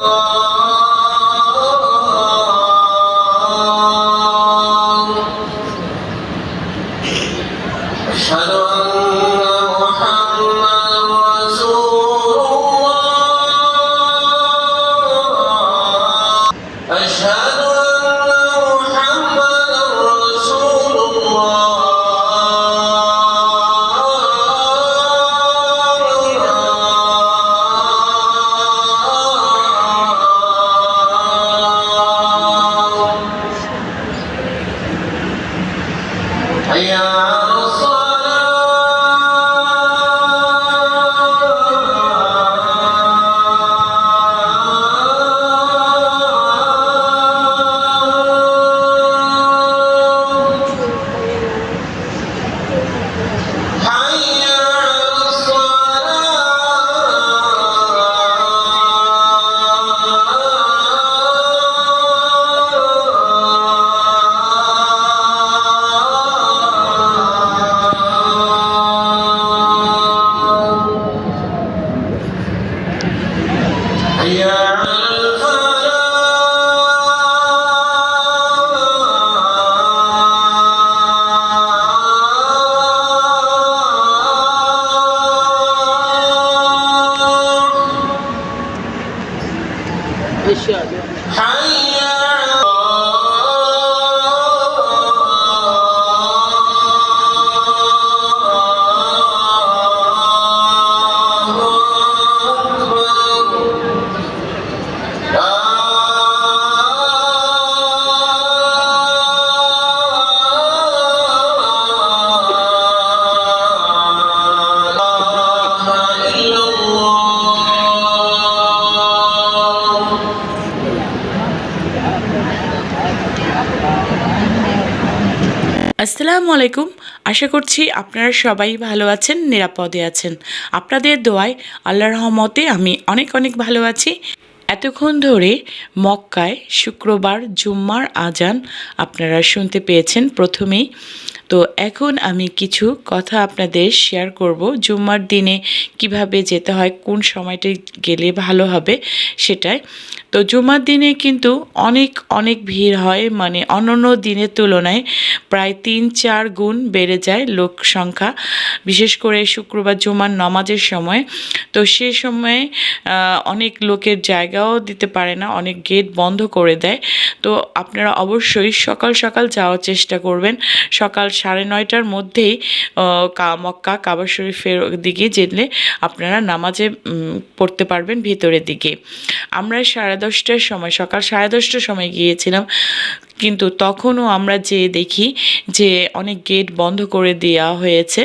Oh. 啥呀 আসসালামু আলাইকুম। আশা করছি আপনারা সবাই ভালো আছেন, নিরাপদে আছেন। আপনাদের দোয়ায় আল্লাহর রহমতে আমি অনেক অনেক ভালো আছি। এতক্ষণ ধরে মক্কায় শুক্রবার, জুম্মার আজান আপনারা শুনতে পেয়েছেন প্রথমেই। তো এখন আমি কিছু কথা আপনাদের শেয়ার করব। জুম্মার দিনে কীভাবে যেতে হয়, কোন সময়টা গেলে ভালো হবে সেটাই। তো জুম্মার দিনে কিন্তু অনেক অনেক ভিড় হয় মানে অন্যান্য দিনের তুলনায় প্রায় তিন, চার গুণ বেড়ে যায় লোক সংখ্যা। বিশেষ করে শুক্রবার জুমার নামাজের সময়। তো সে সময়ে অনেক লোকের জায়গাও দিতে পারে না, অনেক গেট বন্ধ করে দেয়। তো আপনারা অবশ্যই সকাল সকাল যাওয়ার চেষ্টা করবেন। সকাল সাড়ে নয়টার মধ্যেই মক্কা, কাবা শরীফের দিকে যেলে আপনারা নামাজে পড়তে পারবেন ভিতরের দিকে। আমরা সাড়ে দশটার সময়, সকাল সাড়ে দশটার সময় গিয়েছিলাম। কিন্তু তখনও আমরা যে দেখি যে অনেক গেট বন্ধ করে দেওয়া হয়েছে।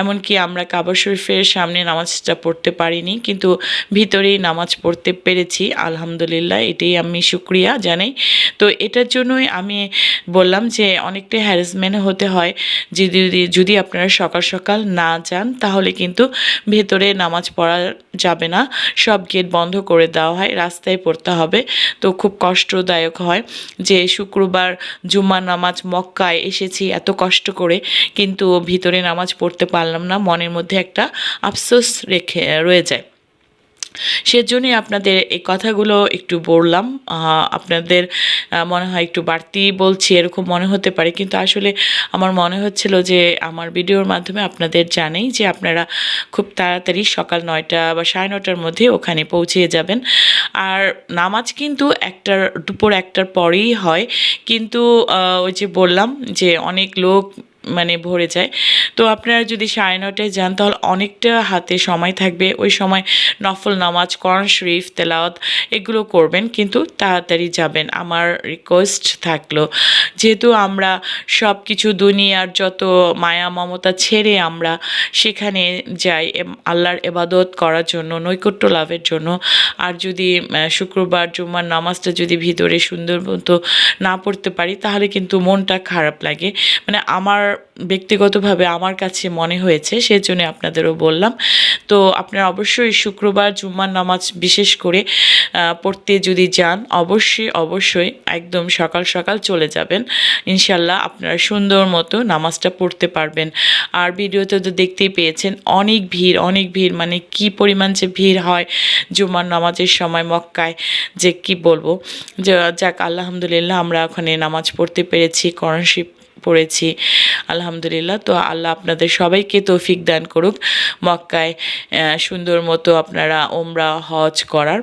এমনকি আমরা কাবা শরীফের সামনে নামাজটা পড়তে পারিনি, কিন্তু ভিতরেই নামাজ পড়তে পেরেছি। আলহামদুলিল্লাহ, এটাই আমি শুক্রিয়া জানাই। তো এটার জন্যই আমি বললাম যে অনেকটা হ্যারাসমেন্ট হতে হয়। যদি যদি আপনারা সকাল সকাল না যান, তাহলে কিন্তু ভেতরে নামাজ পড়া যাবে না। সব গেট বন্ধ করে দেওয়া হয়, রাস্তায় পড়তে হবে। তো খুব কষ্টদায়ক হয় যে শুক্রবার জুম্মার নামাজ মক্কায় এসেছি এত কষ্ট করে, কিন্তু ভিতরে নামাজ পড়তে পারলাম না, মনের মধ্যে একটা আফসোস রেখে, রয়ে যায়। সেজন্যই আপনাদের এই কথাগুলো একটু বললাম। আপনাদের মনে হয় একটু বাড়তি বলছি, এরকম মনে হতে পারে। কিন্তু আসলে আমার মনে হচ্ছিল যে, আমার ভিডিওর মাধ্যমে আপনাদের জানেই যে, আপনারা খুব তাড়াতাড়ি সকাল নয়টা বা সাড়ে নটার মধ্যে ওখানে পৌঁছে যাবেন। আর নামাজ কিন্তু একটার, দুপুর একটার পরেই হয়। কিন্তু ওই যে বললাম যে, অনেক লোক মানে ভরে যায়। তো আপনারা যদি সাড়ে নটায় যান, তাহলে অনেকটা হাতে সময় থাকবে। ওই সময় নফল নামাজ, কোরআন শরীফ, তেলাওয়াত এগুলো করবেন, কিন্তু তাড়াতাড়ি যাবেন। আমার রিকোয়েস্ট থাকল, যেহেতু আমরা সব কিছু দুনিয়ার যত মায়া, মমতা ছেড়ে আমরা সেখানে যাই আল্লাহর এবাদত করার জন্য, নৈকট্য লাভের জন্য। আর যদি শুক্রবার, জুম্মার নামাজটা যদি ভিতরে সুন্দর মতো না পড়তে পারি, তাহলে কিন্তু মনটা খারাপ লাগে। মানে আমার ব্যক্তিগতভাবে আমার কাছে মনে হয়েছে, সেজন্য আপনাদেরও বললাম। তো আপনারা অবশ্যই শুক্রবার জুম্মার নামাজ বিশেষ করে পড়তে যদি যান, অবশ্যই অবশ্যই একদম সকাল সকাল চলে যাবেন। ইনশাল্লাহ আপনারা সুন্দর মতো নামাজটা পড়তে পারবেন। আর ভিডিওতে তো দেখতেই পেয়েছেন, অনেক ভিড় অনেক ভিড় মানে কি পরিমাণ যে ভিড় হয় জুম্মার নামাজের সময় মক্কায়, যে কি বলব? যে, যাক, আলহামদুলিল্লাহ আমরা ওখানে নামাজ পড়তে পেরেছি করণশিপ পড়েছি। আলহামদুলিল্লাহ, তো আল্লাহ আপনাদের সবাইকে তৌফিক দান করুক। মক্কায় সুন্দর মতো আপনারা ওমরা, হজ করার।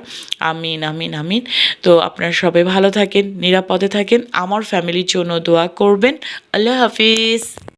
আমিন আমিন আমিন। তো আপনারা সবাই ভালো থাকেন, নিরাপদে থাকেন। আমার ফ্যামিলির জন্য দোয়া করবেন। আল্লাহ হাফিজ।